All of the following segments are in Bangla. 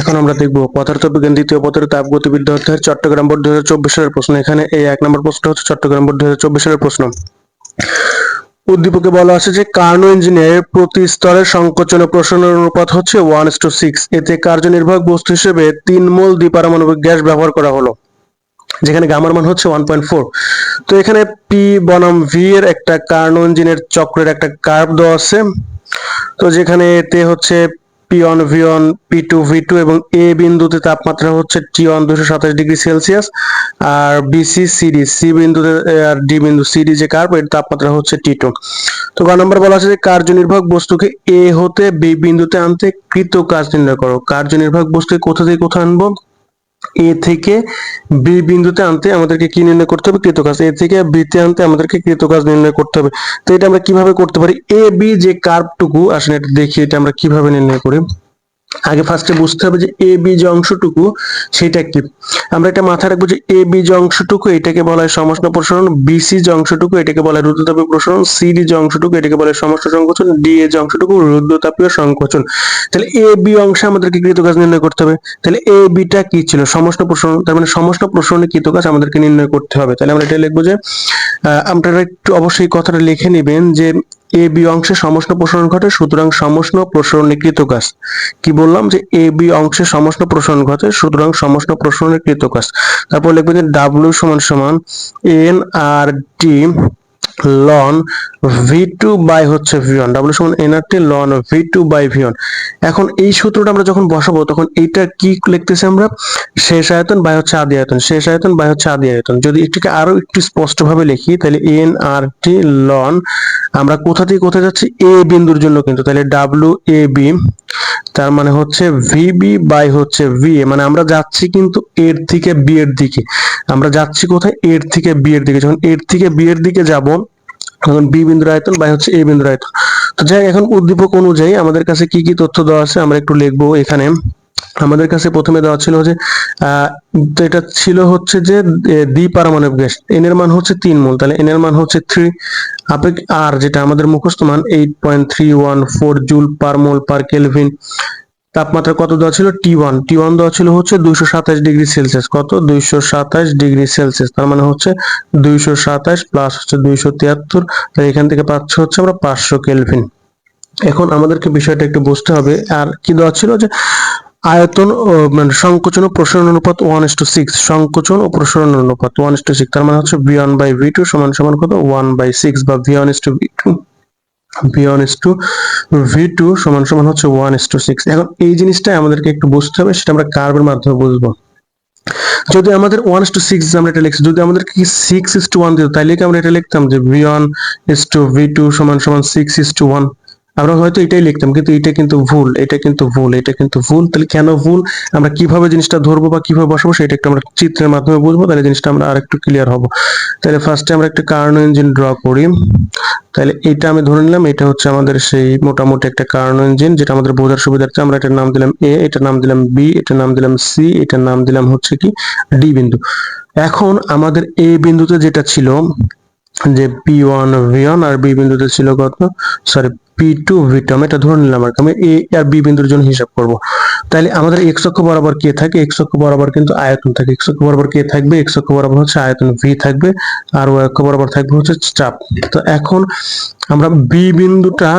এখন আমরা দেখব পদার্থবিজ্ঞান দ্বিতীয় পদের তাপগতিবিদ্যা অধ্যায়, চট্টগ্রাম বোর্ড দুই হাজার চব্বিশ সালের প্রশ্ন। এখানে এই এক নম্বর প্রশ্ন হচ্ছে চট্টগ্রাম বোর্ড দুই হাজার চব্বিশ সালের প্রশ্ন। উদ্দীপকে বলা আছে যে কার্নো ইঞ্জিনের প্রতি স্তরের সংকোচন ও প্রসারণের অনুপাত হচ্ছে ওয়ান টু সিক্স এতে কার্যনির্বাহক বস্তু হিসেবে তিন মোল দ্বিপারমাণবিক গ্যাস ব্যবহার করা হলো, যেখানে গামার মান হচ্ছে ওয়ান পয়েন্ট ফোর তো এখানে পি বনাম ভি এর একটা কার্নো ইঞ্জিনের চক্রের একটা কার্ভ দেওয়া আছে। তো যেখানে এতে হচ্ছে P on V one P two V two এবং এ বিন্দুতে তাপমাত্রা হচ্ছে টি ওয়ান দুশো সাতাশ ডিগ্রি সেলসিয়াস আর বিসি সিডি সি বিন্দুতে আর ডি বিন্দু সিডি যে কার্ভ এর তাপমাত্রা হচ্ছে টি টু তো গ নম্বর বলা আছে যে কার্যনির্বাহক বস্তুকে এ হতে বি বিন্দুতে আনতে কৃত কাজ নির্ণয় করো। কার্যনির্বাহক বস্তুকে কোথা থেকে কোথায় আনব? এ থেকে বি বিন্দুতে আনতে আমাদেরকে কি নির্ণয় করতে হবে? কৃতকাজ এ থেকে বি তে আনতে আমাদেরকে কৃতকাজ নির্ণয় করতে হবে। তো এটা আমরা কীভাবে করতে পারি? এ বি যে কার্ভটুকু আসলে এটা দেখি, এটা আমরা কীভাবে নির্ণয় করি? আগে ফার্স্টে বুঝতে হবে যে এ বি যে অংশটুকু, সেটা কি? আমরা এটা মাথায় রাখব যে এ বি যে অংশটুকু, এটাকে বলা হয় সমষ্ণ প্রসারণ বিসি যে অংশটুকু, এটাকে বলা হয় রুদ্রতাপীয় প্রসারণ সিডি যে অংশটুকু, এটাকে বলা হয় সমষ্ণ সংকোচন ডি এ যে অংশটুকু রুদ্রতাপীয় সংকোচন। তাহলে এ বি অংশে আমাদেরকে কৃতকাজ নির্ণয় করতে হবে। তাহলে এ বিটা কি ছিল? সমষ্ণ প্রসারণ, তার মানে সমষ্ণ প্রসারণে কৃতকাজ আমাদেরকে নির্ণয় করতে হবে। তাহলে আমরা এটা লিখব যে আপনারা একটু অবশ্যই কথাটা লিখে নেবেন যে এ বি অংশে সমষ্ণ প্রসারণ ঘটে, সুতরাং সমষ্ণ প্রসারণে কৃতকাজ কি বললাম? যে এ বি অংশে সমষ্ণ প্রসারণ ঘটে, সুতরাং সমষ্ণ প্রসারণে কৃতকাজ তারপর লিখবেন যে ডাব্লিউ সমান সমান N R T ln V two by হচ্ছে ভি ডাব্লিউ সমান N R T ln V two by V one এখন এই সূত্রটা আমরা যখন বসাবো, তখন এইটা কি লিখতেছি আমরা? শেষ আয়তন বাই হচ্ছে আদি আয়তন, শেষ আয়তন বাই হচ্ছে আদি আয়তন। যদি এটিকে আরও একটু স্পষ্টভাবে লিখি, তাহলে এন আর টি লন আমরা কোথা থেকে কোথায় যাচ্ছি? এ বিন্দুর জন্য কিন্তু, তাহলে ডাব্লিউ এ বি তার মানে হচ্ছে ভিবি বাই হচ্ছে ভি মানে আমরা যাচ্ছি কিন্তু এর থেকে বি এর দিকে। আমরা যাচ্ছি কোথায়? এর থেকে বি এর দিকে। যখন এর থেকে বি এর দিকে যাব তখন বি বিন্দুর আয়তন বাই হচ্ছে এ বিন্দুর আয়তন। তো যাই এখন উদ্দীপক অনুযায়ী আমাদের কাছে কি কি তথ্য দেওয়া আছে আমরা একটু লিখব এখানে। আমাদের কাছে প্রথমে দেওয়া ছিল যে এটা ছিল হচ্ছে যে এ, দ্বিপারমাণবিক গ্যাস। এন এর মান হচ্ছে তিন মোল তাহলে এন এর মান হচ্ছে থ্রি আপেক আর যেটা আমাদের মুখস্থ মান eight point three one four joule per mole per kelvin তাপমাত্রা কত দেওয়া ছিল? টি ওয়ান টি ওয়ান দেওয়া ছিল হচ্ছে দুইশো সাতাশ ডিগ্রি সেলসিয়াস। কত? দুইশো সাতাশ ডিগ্রি সেলসিয়াস। তার মানে হচ্ছে দুইশো সাতাশ প্লাস হচ্ছে দুইশো তিয়াত্তর। তাই এখান থেকে পাচ্ছি হচ্ছে আমরা পাঁচশো কেলভিন। এখন আমাদেরকে বিষয়টা একটু বুঝতে হবে। আর কি দেওয়া ছিল যে আয়তন মানে সংকোচন ও প্রসারণ অনুপাত ওয়ান ইস টু সিক্স সংকোচন ও প্রসারণ অনুপাত ওয়ান ইস টু সিক্স তার মানে হচ্ছে V one by V two সমান সমান কত? ওয়ান বাই সিক্স বা V one is two V two V one two V two সমান সমান হচ্ছে ওয়ান ইস টু সিক্স এখন এই জিনিসটাই আমাদেরকে একটু বুঝতে হবে, সেটা আমরা কার্ভের মাধ্যমে বুঝব। যদি আমাদের ওয়ান টু সিক্স আমরা এটা লিখছি, যদি আমাদের কি সিক্স ইস টু ওয়ান দিত তাহলে কি আমরা এটা লিখতাম যে V one is two V two সমান সমান সিক্স ইস টু ওয়ান আমরা হয়তো এটাই লিখতাম, কিন্তু এটা কিন্তু ভুল, এটা কিন্তু ভুল, এটা কিন্তু ভুল। তাহলে কেন ভুল? আমরা কীভাবে জিনিসটা ধরবো বা কীভাবে বসাবো সেটা একটু আমরা চিত্রের মাধ্যমে বুঝব, তাহলে জিনিসটা আমরা আরেকটু ক্লিয়ার হব। তাহলে ফার্স্টে আমরা একটা কার্ন ইঞ্জিন ড্র করি। তাহলে এটা আমি ধরে নিলাম, এটা হচ্ছে আমাদের সেই মোটামুটি একটা কার্ন ইঞ্জিন, যেটা আমাদের বোঝার সুবিধার্থে আমরা এটার নাম দিলাম এ এটার নাম দিলাম বি এটার নাম দিলাম সি এটার নাম দিলাম হচ্ছে কি ডি বিন্দু। এখন আমাদের এ বিন্দুতে যেটা ছিল, যে পি ওয়ান ভি ওয়ান আর বি বিন্দুতে ছিল কত? সরি পি টু ভি এটা ধরে নিলাম আর আমি এ আর বি বিন্দুর জন্য হিসাব করব। তাহলে আমাদের এক্স অক্ষ বরাবর কে থাকে? এক্স অক্ষ বরাবর কিন্তু আয়তন থাকে। এক্স অক্ষ বরাবর কে থাকবে? এক্স অক্ষ বরাবর হচ্ছে আয়তন ভি থাকবে। আর ওয়াই অক্ষ বরাবর থাকবে হচ্ছে চাপ। তো এখন আমরা বি বিন্দুটা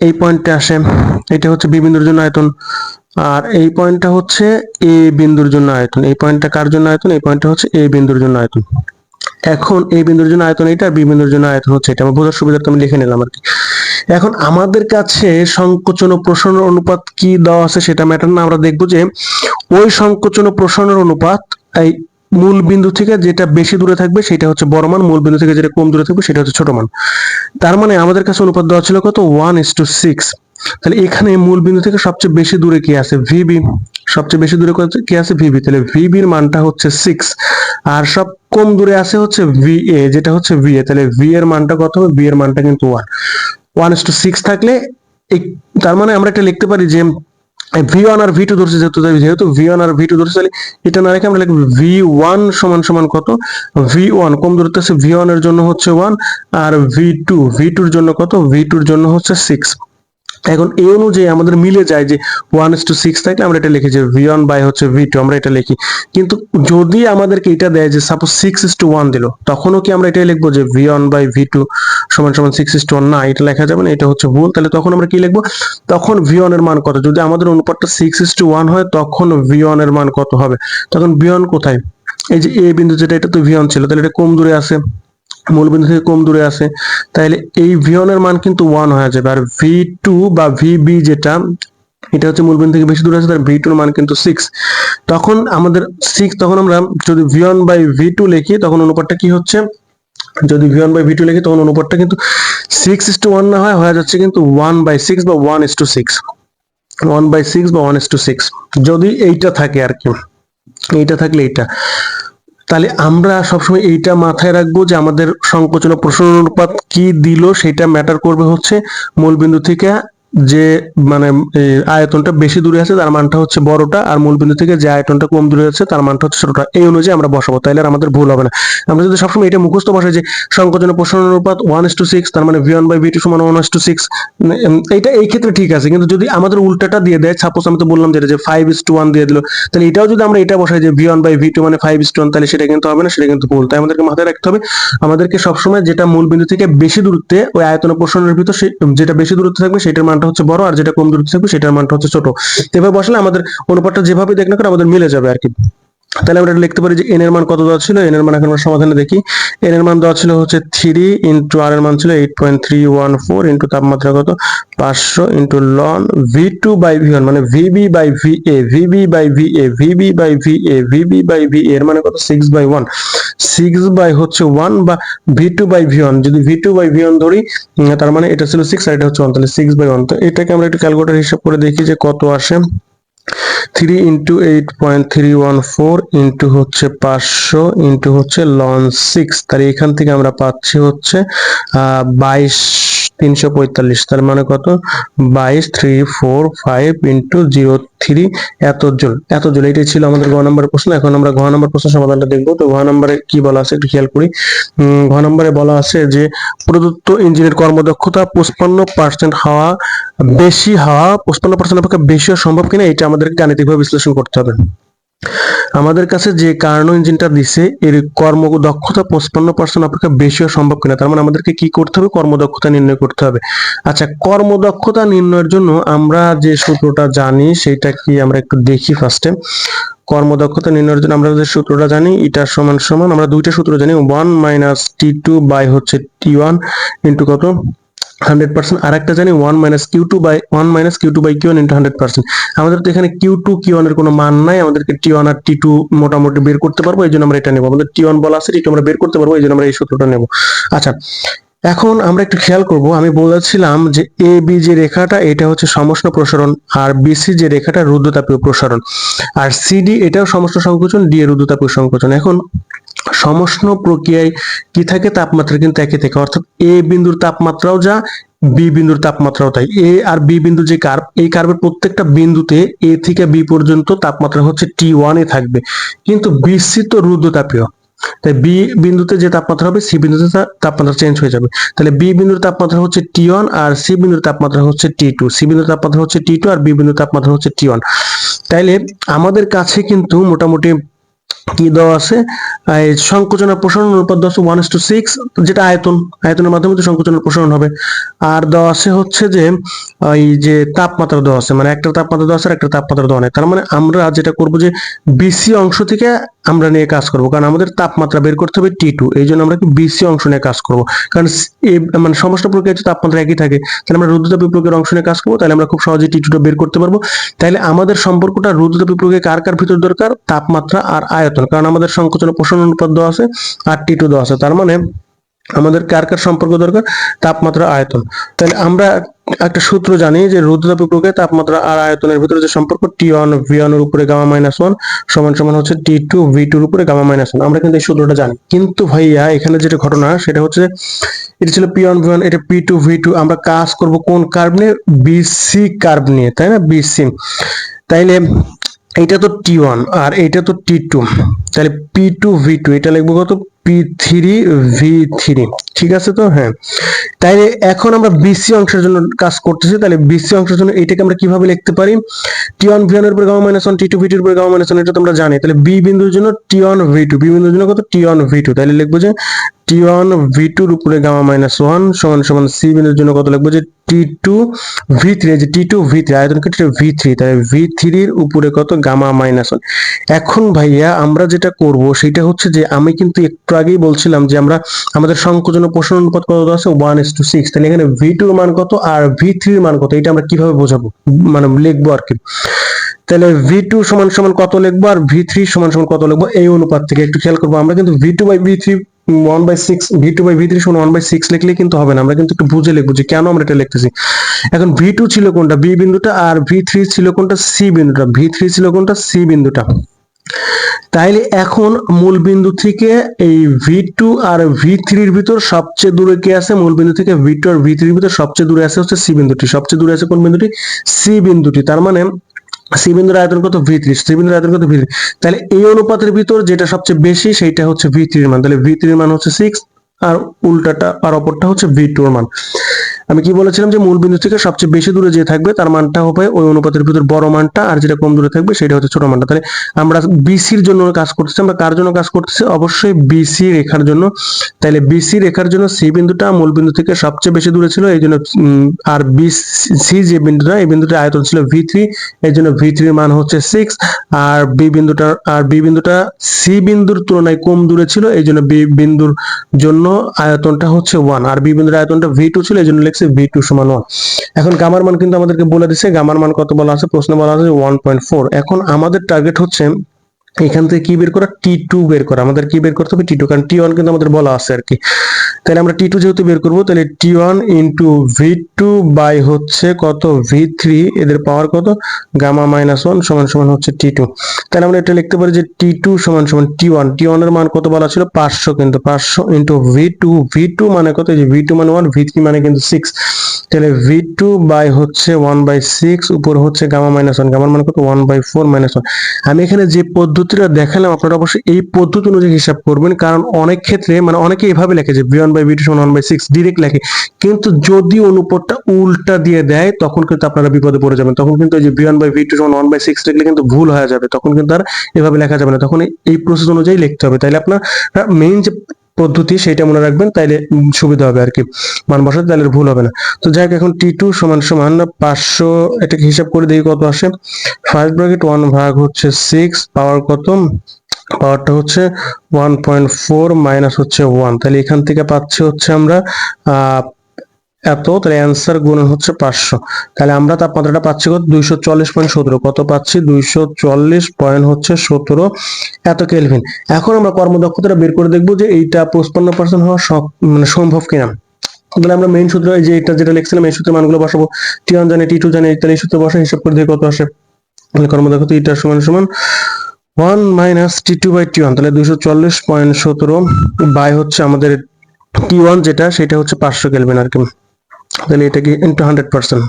এই পয়েন্টে আসে। এটা হচ্ছে বি বিন্দুর জন্য আয়তন। আর এই পয়েন্টটা হচ্ছে এ বিন্দুর জন্য আয়তন। এই পয়েন্টটা কার জন্য আয়তন? এই পয়েন্টটা হচ্ছে এ বিন্দুর জন্য আয়তন। এখন এই বিন্দুর জন্য আয়তন এটা বি বিন্দুর জন্য আয়তন হচ্ছে এটা। আমার বোঝার সুবিধার্থে আমি লিখে নিলাম আর কি। এখন আমাদের কাছে সংকোচন ও প্রসারণ অনুপাত কি দেওয়া আছে সেটা ম্যাটার না। আমরা দেখব যে ওই সংকোচন ও প্রসারণের অনুপাত এই মূল বিন্দু থেকে যেটা বেশি দূরে থাকবে সেটা হচ্ছে বড় মান, মূল বিন্দু থেকে যেটা কম দূরে থাকবে সেটা হচ্ছে ছোট মান। তার মানে আমাদের কাছে অনুপাত দেওয়া ছিল কত? ওয়ান ইস টু সিক্স তাহলে এখানে মূল বিন্দু থেকে সবচেয়ে বেশি দূরে কি আছে? ভিবি সবচেয়ে বেশি দূরে কি আছে? ভিবি তাহলে ভিবির মানটা হচ্ছে সিক্স আর সব কম দূরে আছে হচ্ছে ভি এ যেটা হচ্ছে ভি এ তাহলে ভি এর মানটা কত হবে? ভি এর মানটা কিন্তু one one is two six থাকলে তার মানে আমরা এটা লিখতে পারি যে ভি ওয়ান আর ভি টু ধরছে যেহেতু যেহেতু ভি ওয়ান আর ভি টু ধরছে, তাহলে এটা না রেখে আমরা লিখব ভি ওয়ান সমান সমান কত? ভি ওয়ান কম দূরত্বে আছে ভি ওয়ানের জন্য হচ্ছে ওয়ান আর ভি টু ভি টুর জন্য কত? ভি টুর জন্য হচ্ছে সিক্স এখন এই অনুযায়ী আমাদের মিলে যায় যে ওয়ান ইস টু সিক্স থাকলে আমরা এটা লিখি যে ভি ওয়ান বাই হচ্ছে ভি টু আমরা এটা লিখি। কিন্তু যদি আমাদেরকে এটা দেয় যে suppose six is two one দিল, তখনও কি আমরা এটাই লিখব যে V one by V two সমান সমান সিক্স ইস টু ওয়ান না, এটা লেখা যাবে না, এটা হচ্ছে ভুল। তাহলে তখন আমরা কি লিখব? তখন ভি এর মান কত? যদি আমাদের অনুপাতটা সিক্স ইস টু ওয়ান হয়, তখন ভি এর মান কত হবে? তখন ভি ওয়ান কোথায়? এই যে এ বিন্দু যেটা, এটা তো ভি ওয়ান ছিল, তাহলে এটা কম দূরে আছে। মূলবিন্দু থেকে কম দূরে আছে তাহলে এই ভি মান কিন্তু ওয়ান হয়ে যাবে। আর ভি টু বা ভি বি যেটা, এটা হচ্ছে মূলবিন্দু থেকে বেশি দূরে আছে তার ভি টুর মান কিন্তু সিক্স তখন আমাদের সিক্স তখন আমরা যদি ভি বাই ভি টু লিখি, তখন অনুপাতটা কি হচ্ছে? যদি ভি বাই ভি টু লিখি, তখন অনুপাতটা কিন্তু সিক্স ইস টু ওয়ান না হয়, হয়ে যাচ্ছে কিন্তু ওয়ান বাই সিক্স বা one is two six one by six বা ওয়ান ইস টু সিক্স যদি এইটা থাকে আর কি, এইটা থাকলে এইটা। তাহলে আমরা সবসময় এইটা মাথায় রাখব যে আমাদের সংকোচন প্রসারণ অনুপাত কি দিল সেটা ম্যাটার করবে হচ্ছে মূলবিন্দু থেকে যে মানে আয়তনটা বেশি দূরে আছে, তার মানটা হচ্ছে বড়টা, আর মূলবিন্দু থেকে যে আয়তনটা কম দূরে আছে, তার মানটা হচ্ছে ছোটটা। এই অনুযায়ী আমরা বসাবো, তাইলে আমাদের ভুল হবে না। আমরা যদি সবসময় এটা মুখস্থ বসাই যে সংকোচন ও প্রসারণ অনুপাত ওয়ান টু সিক্স তার মানে V one by V two সমান ওয়ান টু সিক্স এইটা এই ক্ষেত্রে ঠিক আছে। কিন্তু যদি আমাদের উল্টাটা দিয়ে দেয় সাপোজ আমি তো বললাম যেটা যে ফাইভ ইস টু ওয়ান দিয়ে দিল, তাহলে এটাও যদি আমরা এটা বসাই যে V one by V two মানে ফাইভ ইস টু ওয়ান তাহলে সেটা কিন্তু হবে না, সেটা কিন্তু ভুল। তাই আমাদেরকে মাথায় রাখতে হবে, আমাদেরকে সবসময় যেটা মূল বিন্দু থেকে বেশি দূরত্বে ওই আয়তন প্রসারণের ভিতর যেটা বেশি দূরত্বে থাকবে, সেটার মানটা হচ্ছে বড় আর যেটা কম দূরত্বে থাকবে সেটার মানটা হচ্ছে ছোট। এভাবে বসালে আমাদের অনুপাতটা যেভাবে দেখ না করে আমাদের মিলে যাবে আর কি। তাহলে আমরা লিখতে পারি যে এন এর মান কত দেওয়া ছিল? এন এর মান এখন আমরা সমাধানে দেখি। এন এর মান দেওয়া ছিল হচ্ছে থ্রি ইন্টু আর এর মান ছিল eight point three one four into তাপমাত্রা কত? পাঁচশো into ln V two by V one মানে VB by V A VB by V A VB by V A VB by V এর মানে কত? Six by one six by হচ্ছে ওয়ান বা V two by V one যদি V two by V one ধরি তার মানে এটা ছিল সিক্স আর এটা হচ্ছে ওয়ান তাহলে সিক্স বাই ওয়ান তো এটাকে আমরা একটু ক্যালকুলেটর হিসাব করে দেখি যে কত আসে। Three into eight point three one four into হচ্ছে পাঁচশো ইন্টু হচ্ছে লন সিক্স তাহলে এখান থেকে আমরা পাচ্ছি হচ্ছে বাইশ তিনশো পঁয়তাল্লিশ, তার মানে কত? বাইশ, three, four, five into zero, three, এত জুল। এত জুল এটাই ছিল আমাদের ঘ নম্বরের প্রশ্ন। এখন আমরা ঘ নম্বর প্রশ্ন সমাধানটা দেখব। তো ঘ নম্বরে কি বলা আছে একটু খেয়াল করি। ঘ নম্বরে বলা আছে যে, প্রদত্ত ইঞ্জিনের কর্মদক্ষতা পঁচপান্ন পার্সেন্ট হওয়া বেশি হওয়া, পঁচপান্ন পার্সেন্ট অপেক্ষা বেশি সম্ভব কিনা, এটা আমাদেরকে গাণিতিকভাবে বিশ্লেষণ করতে হবে। আমাদের কাছে যে কার্নো ইঞ্জিনটা দিছে, এর কর্মদক্ষতা পঁচপান্ন পার্সেন্ট অপেক্ষা বেশি হওয়া সম্ভব কিনা, তার মানে আমাদেরকে কি করতে হবে? কর্মদক্ষতা নির্ণয় করতে হবে। আচ্ছা কর্মদক্ষতা নির্ণয়ের জন্য আমরা যে সূত্রটা জানি, সেটা কি আমরা একটু দেখি ফার্স্টে কর্মদক্ষতা নির্ণয়ের জন্য আমরা যে সূত্রটা জানি, এটা সমান সমান, আমরা দুইটা সূত্র জানি one minus T two by হচ্ছে টি ওয়ান ইন্টু কত? Hundred percent. আর একটা জানি, one minus Q two by, one minus Q two by Q into hundred percent. আমাদের তো এখানে কিউ টু কিউ এর কোনো মান নাই, আমাদেরকে টি ওয়ান আর টি টু মোটামুটি বের করতে পারব, এই জন্য আমরা এটা নেব। আমাদের টি ওয়ান বলা আছে, টি টু আমরা বের করতে পারব, এই জন্য আমরা এই সূত্রটা নেব। আচ্ছা এখন আমরা একটু খেয়াল করব, আমি বলেছিলাম যে এ বি যে রেখাটা, এটা হচ্ছে সমষ্ণ প্রসারণ, আর বিসি যে রেখাটা রুদ্রতাপীয় প্রসারণ। আর সিডি এটাও সমষ্ণ সংকোচন ডি এর রুদ্রতাপীয় সংকোচন। এখন, সমষ্ণ প্রক্রিয়ায় কি থাকে? তাপমাত্রা কিন্তু একই থাকে। অর্থাৎ এ বিন্দুর তাপমাত্রাও যা বি বিন্দুর তাপমাত্রাও তাই। এ আর বি বিন্দু যে কার্ভ, এই কার্ভের প্রত্যেকটা বিন্দুতে এ থেকে বি পর্যন্ত তাপমাত্রা হচ্ছে টি ওয়ানে থাকবে। কিন্তু বিসি তো রুদ্রতাপীয় তাই বি বিন্দুতে যে তাপমাত্রা হবে সি বিন্দুতে তাপমাত্রা চেঞ্জ হয়ে যাবে। তাহলে বি বিন্দুর তাপমাত্রা হচ্ছে টি ওয়ান আর সি বিন্দুর তাপমাত্রা হচ্ছে টি টু সি বিন্দুর তাপমাত্রা হচ্ছে টি টু আর বি বিন্দুর তাপমাত্রা হচ্ছে টি ওয়ান তাইলে আমাদের কাছে কিন্তু মোটামুটি কি দেওয়া আছে? সংকোচন প্রসারণ অনুপাত দেওয়া আছে ওয়ান টু সিক্স যেটা আয়তন, আয়তনের মাধ্যমে তো সংকোচন প্রসারণ হবে। আর দেওয়া আছে হচ্ছে যে, এই যে তাপমাত্রা দেওয়া আছে মানে একটা তাপমাত্রা দেওয়া আছে আর একটা তাপমাত্রা দেওয়া নেই। তার মানে আমরা যেটা করব যে বিসি অংশ থেকে আমরা নিয়ে কাজ করব, কারণ আমাদের তাপমাত্রা বের করতে হবে টি টু এই জন্য আমরা কি বিসি অংশ নিয়ে কাজ করব। কারণ মানে সমস্ত প্রক্রিয়া তাপমাত্রা একই থাকে, তাহলে আমরা রুদ্রতাপী প্রক্রিয়ার অংশ নিয়ে কাজ করব, তাহলে আমরা খুব সহজে টি টুটা বের করতে পারব। তাহলে আমাদের সম্পর্কটা রুদ্রতাপী প্রক্রিয়া কার কার ভিতর দরকার? তাপমাত্রা আর আয়তন। কারণ আমাদের সংকোচন প্রসারণ অনুপাত দেওয়া আছে আর টি টু দেওয়া আছে। তার মানে আমাদের কার কার সম্পর্ক দরকার? তাপমাত্রা, আয়তন। তাহলে আমরা একটা সূত্র জানি যে রুদ্রতাপী প্রক্রিয়া তাপমাত্রা আর আয়তনের ভিতরে যে সম্পর্ক টি ওয়ান ভি ওয়ানের উপরে গামা মাইনাস ওয়ান সমান সমান হচ্ছে টি টু ভি টুর উপরে গামা মাইনাস ওয়ান আমরা কিন্তু এই সূত্রটা জানি। কিন্তু ভাইয়া, এখানে যেটা ঘটনা, সেটা হচ্ছে এটা ছিল পি ওয়ান ভি ওয়ান এটা পি টু ভি টু আমরা কাজ করব কোন কার্ভ নিয়ে? বিসি কার্ভ নিয়ে, তাই না? বিসি তাইলে এটা তো টি ওয়ান আর এটা তো টি টু তাহলে পি টু ভি টু এটা লিখব কত? ঠিক আছে তো? হ্যাঁ। তাইলে এখন আমরা বিসি অংশের জন্য কাজ করতেছি। তাহলে বিসি অংশের জন্য এটাকে আমরা কীভাবে লিখতে পারি? টি ওয়ান ভি ওয়ানের উপর gamma minus one T two V উপর গামা মাইনাস ওয়ান এটা তোমরা জানি। তাহলে বি বিন্দুর জন্য টি ভি টু বি বিন্দুর জন্য কত? টি ভি টু তাহলে লিখব যে টি ভি টুর উপরে গামা মাইনাস ওয়ান সমান সমান সি বিন্দুর জন্য কত লিখব যে টি টু ভি থ্রি যে টি টু ভি থ্রি আয়তন ক্ষেত্রে ভি থ্রি তাহলে ভি থ্রির উপরে কত? গামা মাইনাস ওয়ান এখন ভাইয়া আমরা যেটা করব, সেটা হচ্ছে যে আমি কিন্তু একটু আগেই বলছিলাম যে আমরা আমাদের সংকোচন ও প্রসারণ অনুপাত কত আছে? ওয়ান এস টু সিক্স তাহলে এখানে ভি টুর মান কত আর ভি থ্রির মান কত? এটা আমরা কীভাবে বোঝাবো? মানে লিখব আর কি। তাহলে ভি টু সমান সমান কত লিখব আর ভি থ্রি সমান সমান কত লিখব? এই অনুপাত থেকে একটু খেয়াল করব। আমরা কিন্তু V two by V three one by six V two by V three সমান ওয়ান বাই সিক্স লিখলে কিন্তু হবে না। আমরা কিন্তু একটু বুঝে লিখব যে কেন আমরা এটা লিখতেছি। এখন ভি টু ছিল কোনটা? বি বিন্দুটা আর ভি থ্রি ছিল কোনটা? সি বিন্দুটা। ভি থ্রি ছিল কোনটা? সি বিন্দুটা। তাইলে এখন মূল বিন্দু থেকে এই ভি টু আর ভি থ্রির ভিতর সবচেয়ে দূরে কে আছে? মূল বিন্দু থেকে ভি টু আর ভি থ্রির ভিতর সবচেয়ে দূরে আছে হচ্ছে সি বিন্দুটি। সবচেয়ে দূরে আছে কোন বিন্দুটি? সি বিন্দুটি। তার মানে সি বিন্দুর আয়তন কত? ভি থ্রি সি বিন্দুর আয়তন কত? ভি থ্রি তাহলে এই অনুপাতের ভিতর যেটা সবচেয়ে বেশি সেটা হচ্ছে ভি থ্রির মান। তাহলে ভি থ্রির মান হচ্ছে সিক্স আর উল্টাটা আর অপরটা হচ্ছে ভি টুর মান। আমি কি বলেছিলাম যে মূল বিন্দু থেকে সবচেয়ে বেশি দূরে যে থাকবে, তার মানটা হবে ওই অনুপাতের ভিতর বড় মানটা, আর যেটা কম দূরে থাকবে সেটা হচ্ছে ছোট মানটা। তাহলে আমরা বিসির জন্য কাজ করতেছি, আমরা কার জন্য কাজ করতেছি? অবশ্যই বিসি রেখার জন্য। তাহলে বিসি রেখার জন্য সি বিন্দুটা মূল বিন্দু থেকে সবচেয়ে বেশি দূরে ছিল, এই জন্য আর বিসি যে বিন্দুটা, এই বিন্দুটা আয়তন ছিল ভি থ্রি এই জন্য ভি থ্রির মান হচ্ছে সিক্স আর বি বিন্দুটা, আর বি বিন্দুটা সি বিন্দুর তুলনায় কম দূরে ছিল, এই জন্য বি বিন্দুর জন্য আয়তনটা হচ্ছে ওয়ান আর বি বিন্দুর আয়তনটা ভি টু ছিল, এই জন্য লিখছে ভি টু সমান ওয়ান এখন গামার মান কিন্তু আমাদেরকে বলে দিচ্ছে গামার মান কত বলা আছে? প্রশ্ন বলা আছে ওয়ান পয়েন্ট ফোর এখন আমাদের টার্গেট হচ্ছে এখান থেকে কি বের করা? টি টু বের করা। আমাদের কি বের করতে হবে? টি টু কারণ টি ওয়ান কিন্তু আমাদের বলা আছে আর কি। তাহলে আমরা টি টু যেহেতু বের করব, তাহলে T one into V two by হচ্ছে কত? ভি থ্রি এদের পাওয়ার কত? গামা মাইনাস ওয়ান সমান সমান হচ্ছে টি টু তাহলে আমরা এটা লিখতে পারি যে টি টু সমান সমান টি ওয়ান টি ওয়ানের মান কত বলা ছিল? পাঁচশো কিন্তু, পাঁচশো into V two V two মানে কত? যে ভি টু মানে ওয়ান ভি থ্রি মানে কিন্তু সিক্স তাহলে ভি টু বাই হচ্ছে ওয়ান বাই সিক্স উপর হচ্ছে গামা মাইনাস ওয়ান গামার মান কত? One by four minus one আমি এখানে যে পদ্ধতিটা দেখালাম, আপনারা অবশ্যই এই পদ্ধতি অনুযায়ী হিসাব করবেন, কারণ অনেক ক্ষেত্রে মানে অনেকে এভাবে লেখে যে V one by V two সমান ওয়ান বাই সিক্স ডিরেক্ট লেখে। কিন্তু যদি অনুপাতটা উল্টা দিয়ে দেয়, তখন কিন্তু আপনারা বিপদে পড়ে যাবেন। তখন কিন্তু এই যে V one by V two সমান ওয়ান বাই সিক্স লিখলে কিন্তু ভুল হয়ে যাবে। তখন কিন্তু আর এভাবে লেখা যাবে না। তখন এই- প্রসেস অনুযায়ী লিখতে হবে। তাহলে আপনার মেইন যে পদ্ধতি সেটা মনে রাখবেন, তাইলে সুবিধা হবে আর কি মান বসাতে তাহলে ভুল হবে না। তো যাই হোক এখন টি টু সমান সমান পাঁচশো, এটাকে হিসাব করে দেখি কত আসে। ফার্স্ট ব্র্যাকেট ওয়ান ভাগ হচ্ছে সিক্স পাওয়ার কত? পাওয়ারটা হচ্ছে ওয়ান পয়েন্ট ফোর মাইনাস হচ্ছে ওয়ান তাহলে এখান থেকে পাচ্ছি হচ্ছে আমরা এত? তাহলে অ্যান্সার গুণন হচ্ছে পাঁচশো। তাহলে আমরা তাপমাত্রাটা পাচ্ছি কত? দুইশো চল্লিশ পয়েন্ট সতেরো। কত পাচ্ছি? দুইশো চল্লিশ পয়েন্ট হচ্ছে সতেরো। এত কেলভিন এখন আমরা কর্মদক্ষতাটা বের করে দেখব যে এইটা পঁচপান্ন পার্সেন্ট হওয়া মানে সম্ভব কিনা। তাহলে আমরা মেইন সূত্র এই যে এটা যেটা লিখছিলাম, এই সূত্রের মানগুলো বসাবো। টি ওয়ান জানি টি টু জানে তাহলে এই সূত্রে বসে, হিসাব করে দেখি কত আসে। তাহলে কর্মদক্ষতা ইটা সমান সমান one minus T two by T one তাহলে দুইশো চল্লিশ পয়েন্ট সতেরো বাই হচ্ছে আমাদের টি ওয়ান যেটা, সেটা হচ্ছে পাঁচশো কেলভিন আর কি। তাহলে এটা কি ইন্টু হান্ড্রেড পার্সেন্ট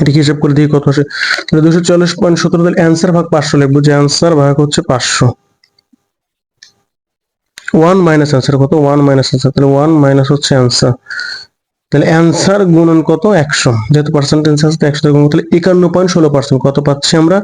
এটাকে হিসাব করে দিয়ে কত আসে? তাহলে দুশো চল্লিশ পয়েন্ট সতেরো তাহলে অ্যান্সার ভাগ পাঁচশো লিখব যে অ্যান্সার ভাগ হচ্ছে পাঁচশো। ওয়ান মাইনাস অ্যান্সার কত? ওয়ান মাইনাস অ্যান্সার তাহলে ওয়ান মাইনাস হচ্ছে অ্যান্সার তাহলে অ্যান্সার গুণন কত? একশো। যেহেতু পার্সেন্টেজ আছে একশো গুণ তাহলে একান্ন পয়েন্ট ষোলো পার্সেন্ট কত পাচ্ছি আমরা?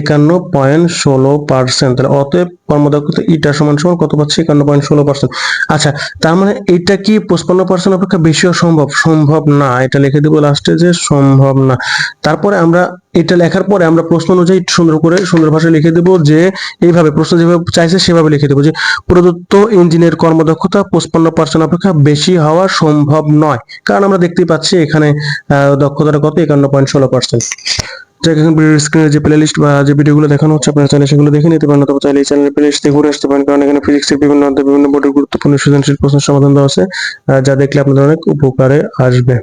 একান্ন পয়েন্ট ষোলো পার্সেন্ট। তাহলে অতএব কর্মদক্ষতা ইটা সমান সমান কত পাচ্ছি? একান্ন পয়েন্ট ষোলো পার্সেন্ট। আচ্ছা তার মানে এটা কি পঁচপান্ন পার্সেন্ট অপেক্ষা বেশিও সম্ভব সম্ভব না। এটা লিখে দেবো লাস্টে যে সম্ভব না। তারপরে আমরা এটা লেখার পরে আমরা প্রশ্ন অনুযায়ী সুন্দর করে, সুন্দর ভাষায় লিখে দেবো যে, এইভাবে, প্রশ্ন যেভাবে চাইছে সেভাবে লিখে দেবো যে, প্রদত্ত ইঞ্জিনের কর্মদক্ষতা পঁচপান্ন পার্সেন্ট অপেক্ষা বেশি হওয়া সম্ভব নয়। কারণ আমরা দেখতেই পাচ্ছি এখানে দক্ষতাটা কত? একান্ন পয়েন্ট ষোলো পার্সেন্ট এখন স্ক্রিনে যে প্লে লিস্ট বা যে ভিডিওগুলো দেখানো হচ্ছে, আপনারা চাইলে সেগুলো দেখে নিতে পারেন, অথবা চাইলে এই চ্যানেলের প্লে লিস্ট থেকে ঘুরে আসতে পারেন, কারণ এখানে ফিজিক্সের বিভিন্ন বিভিন্ন বোর্ডের গুরুত্বপূর্ণ সৃজনশীল প্রশ্নের সমাধান দেওয়া আছে যা দেখলে আপনাদের অনেক উপকারে আসবে।